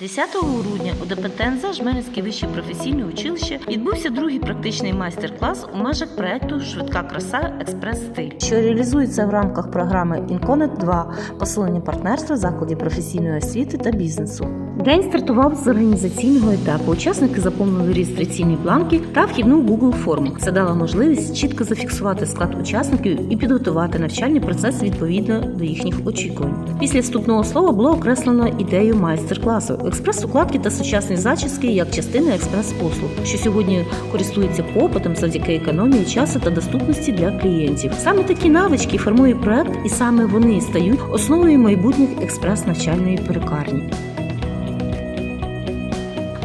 10 грудня у ДПТНЗ Жмеринське вище професійне училище відбувся другий практичний майстер-клас у межах проекту Швидка краса Експрес стиль, що реалізується в рамках програми Інконет 2 посилення партнерства закладів професійної освіти та бізнесу. День стартував з організаційного етапу. Учасники заповнили реєстраційні бланки та вхідну Google форму. Це дало можливість чітко зафіксувати склад учасників і підготувати навчальний процес відповідно до їхніх очікувань. Після вступного слова було окреслено ідею майстер-класу, експрес-укладки та сучасні зачіски як частини експрес-послуг, що сьогодні користується попитом завдяки економії часу та доступності для клієнтів. Саме такі навички формує проект, і саме вони стають основою майбутніх експрес-навчальної перукарні.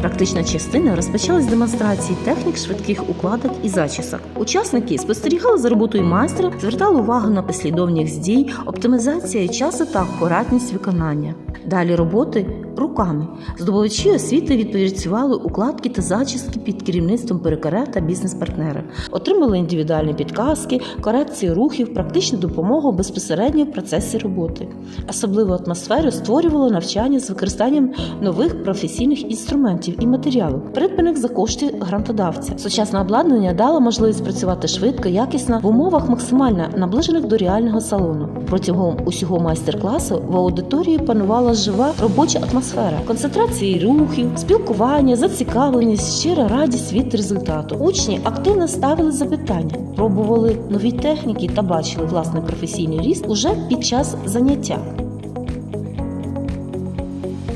Практична частина розпочалась з демонстрації технік швидких укладок і зачісок. Учасники спостерігали за роботою майстра, звертали увагу на послідовність дій, оптимізація часу та акуратність виконання. Далі роботи руками. Здобувачі освіти відпрацювали укладки та зачіски під керівництвом перукаря та бізнес-партнера, отримали індивідуальні підказки, корекції рухів, практичну допомогу безпосередньо в процесі роботи. Особливу атмосферу створювало навчання з використанням нових професійних інструментів і матеріалів, придбаних за кошти грантодавця. Сучасне обладнання дало можливість працювати швидко, якісно в умовах максимально наближених до реального салону. Протягом усього майстер-класу в аудиторії панувала жива робоча атмосфера, концентрації рухів, спілкування, зацікавленість, щира радість від результату. Учні активно ставили запитання, пробували нові техніки та бачили власний професійний ріст уже під час заняття.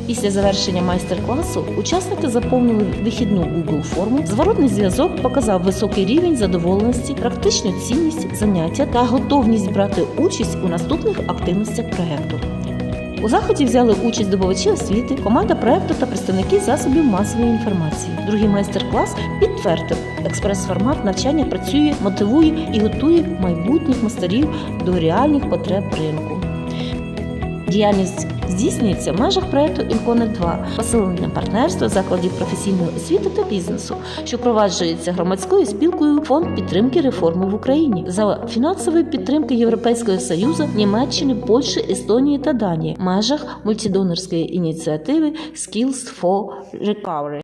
Після завершення майстер-класу учасники заповнили вихідну Google форму. Зворотний зв'язок показав високий рівень задоволеності, практичну цінність заняття та готовність брати участь у наступних активностях проекту. У заході взяли участь добувачі освіти, команда проекту та представники засобів масової інформації. Другий майстер-клас підтвердив, експрес-формат навчання працює, мотивує і готує майбутніх мастерів до реальних потреб ринку. Діяльність здійснюється в межах проекту Інконет 2 посилення партнерства закладів професійної освіти та бізнесу, що впроваджується громадською спілкою Фонд підтримки реформи в Україні за фінансової підтримки Європейського союзу, Німеччини, Польщі, Естонії та Данії в межах мультидонорської ініціативи Skills for Recovery.